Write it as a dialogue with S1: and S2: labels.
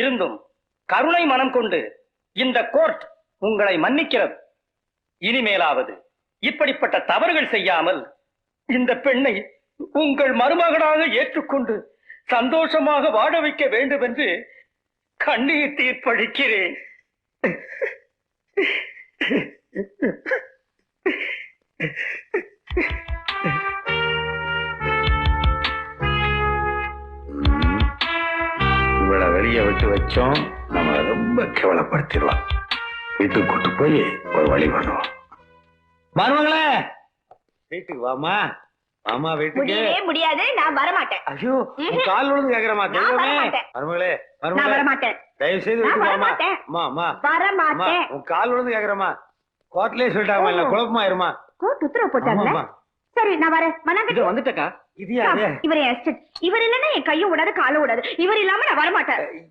S1: இருந்தும் கருணை மனம் கொண்டு இந்த கோர்ட் உங்களை மன்னிக்கிறது. இனிமேலாவது இப்படிப்பட்ட தவறுகள் செய்யாமல் இந்த பெண்ணை உங்கள் மருமகனாக ஏற்றுக்கொண்டு சந்தோஷமாக வாழ வைக்க வேண்டும் என்று கண்ணீர் தீர்ப்பளிக்கிறேன்.
S2: வெளியே விட்டு வச்சோம். நம்ம ரொம்ப கேவலப்படுத்திடலாம். வீட்டுக்கு கூட்டு போய் ஒரு வழி பண்ணுவோம்.
S3: மருமகளே! வீட்டுக்கு வாமா வாமா வீட்டுக்கு.
S4: முடியவே முடியாது நான் வரமாட்டேன்.
S3: ஐயோ உன் கால் விழுந்து கேக்குறமா தெய்வமே
S4: வரமாட்டேன்.
S3: மருமகளே
S4: நான்
S3: மருமகளே
S4: வரமாட்டேன்.
S3: தயவு செய்து
S4: நான்
S3: வீட்டுக்கு வாமா
S4: வரமாட்டேன்.
S3: அம்மா அம்மா. அம்மா
S4: வரமாட்டேன்
S3: உன் கால் விழுந்து கேக்குறமா கோர்ட்லயே சொல்லிட்டாங்க இல்ல. குழப்பமா இருமா
S4: கோர்ட் உத்தரவு
S3: ஆமா,
S4: போட்டாங்க
S3: ஆமா.
S4: சரி நான் வரேன். மனாங்க
S1: வந்துட்டக்கா.
S3: இது
S4: இவர் என் estate. இவர் இல்லைன்னா என் கையும் விடாது காலும் விடாது இவர் இல்லாம நான் வரமாட்டேன்.